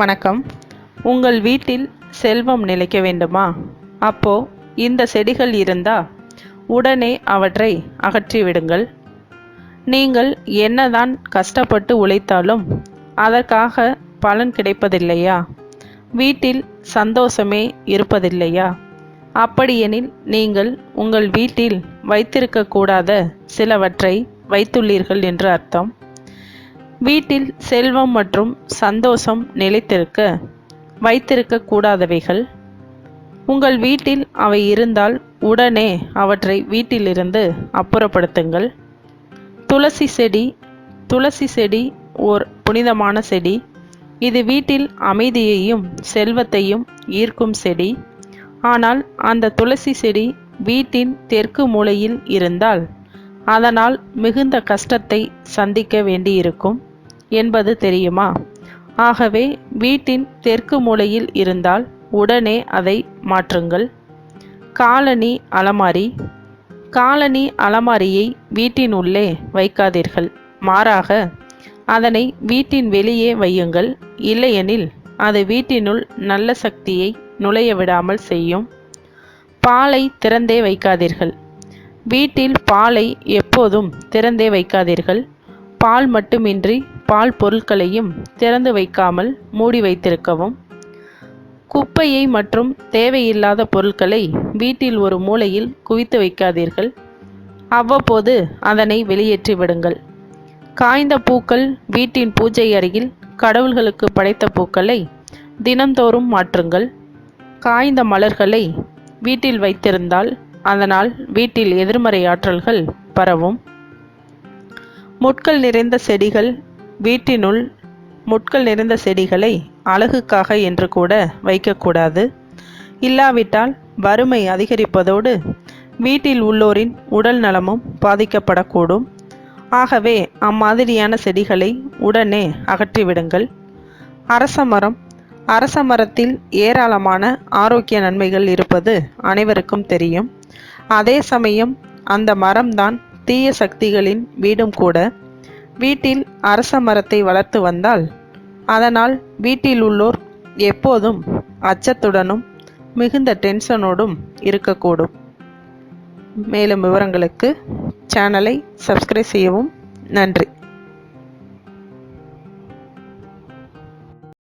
வணக்கம். உங்கள் வீட்டில் செல்வம் நிலைக்க வேண்டுமா? அப்போ இந்த செடிகள் இருந்தா உடனே அவற்றை அகற்றிவிடுங்கள் நீங்கள் என்னதான் கஷ்டப்பட்டு உழைத்தாலும் அதற்காக பலன் கிடைப்பதில்லையா? வீட்டில் சந்தோஷமே இருப்பதில்லையா? அப்படியெனில் நீங்கள் உங்கள் வீட்டில் வைத்திருக்கக்கூடாத சிலவற்றை வைத்துள்ளீர்கள் என்று அர்த்தம். வீட்டில் செல்வம் மற்றும் சந்தோஷம் நிலைத்திருக்க வைத்திருக்கக்கூடாதவைகள். உங்கள் வீட்டில் அவை இருந்தால் உடனே அவற்றை வீட்டிலிருந்து அப்புறப்படுத்துங்கள். துளசி செடி துளசி செடி ஓர் புனிதமான செடி. இது வீட்டில் அமைதியையும் செல்வத்தையும் ஈர்க்கும் செடி. ஆனால் அந்த துளசி செடி வீட்டின் தெற்கு மூலையில் இருந்தால் அதனால் மிகுந்த கஷ்டத்தை சந்திக்க வேண்டியிருக்கும் என்பது தெரியுமா? ஆகவே வீட்டின் தெற்கு மூலையில் இருந்தால் உடனே அதை மாற்றுங்கள். காலனி அலமாரி. காலனி அலமாரியை வீட்டின் உள்ளே வைக்காதீர்கள். மாறாக அதனை வீட்டின் வெளியே வையுங்கள். இல்லையெனில் அது வீட்டினுள் நல்ல சக்தியை நுழைய விடாமல் செய்யும். பாலை திறந்தே வைக்காதீர்கள். வீட்டில் பாலை எப்போதும் திறந்தே வைக்காதீர்கள். பால் மட்டுமின்றி பால் பொருட்களையும் திறந்து வைக்காமல் மூடி வைத்திருக்கவும். குப்பையை மற்றும் தேவையில்லாத பொருட்களை வீட்டில் ஒரு மூலையில் குவித்து வைக்காதீர்கள். அவ்வப்போது அதனை வெளியேற்றி விடுங்கள். காய்ந்த பூக்கள் வீட்டின் பூஜை அருகில் கடவுள்களுக்கு படைத்த பூக்களை தினந்தோறும் மாற்றுங்கள். காய்ந்த மலர்களை வீட்டில் வைத்திருந்தால் அதனால் வீட்டில் எதிர்மறை ஆற்றல்கள் பரவும். முட்கள் நிறைந்த செடிகள் வீட்டினுள் முட்கள் நிறைந்த செடிகளை அழகுக்காக என்று கூட வைக்கக்கூடாது. இல்லாவிட்டால் வறுமை அதிகரிப்பதோடு வீட்டில் உள்ளோரின் உடல் நலமும் பாதிக்கப்படக்கூடும். ஆகவே அம்மாதிரியான செடிகளை உடனே அகற்றிவிடுங்கள். அரச மரம் அரச மரத்தில் ஏராளமான ஆரோக்கிய நன்மைகள் இருப்பது அனைவருக்கும் தெரியும். அதே சமயம் அந்த மரம்தான் தீய சக்திகளின் வீடும் கூட. வீட்டில் அரச மரத்தை வளர்த்து வந்தால் அதனால் வீட்டில் உள்ளோர் எப்போதும் அச்சத்துடனும் மிகுந்த டென்ஷனோடும் இருக்கக்கூடும். மேலும் விவரங்களுக்கு சேனலை சப்ஸ்கிரைப் செய்யவும் நன்றி.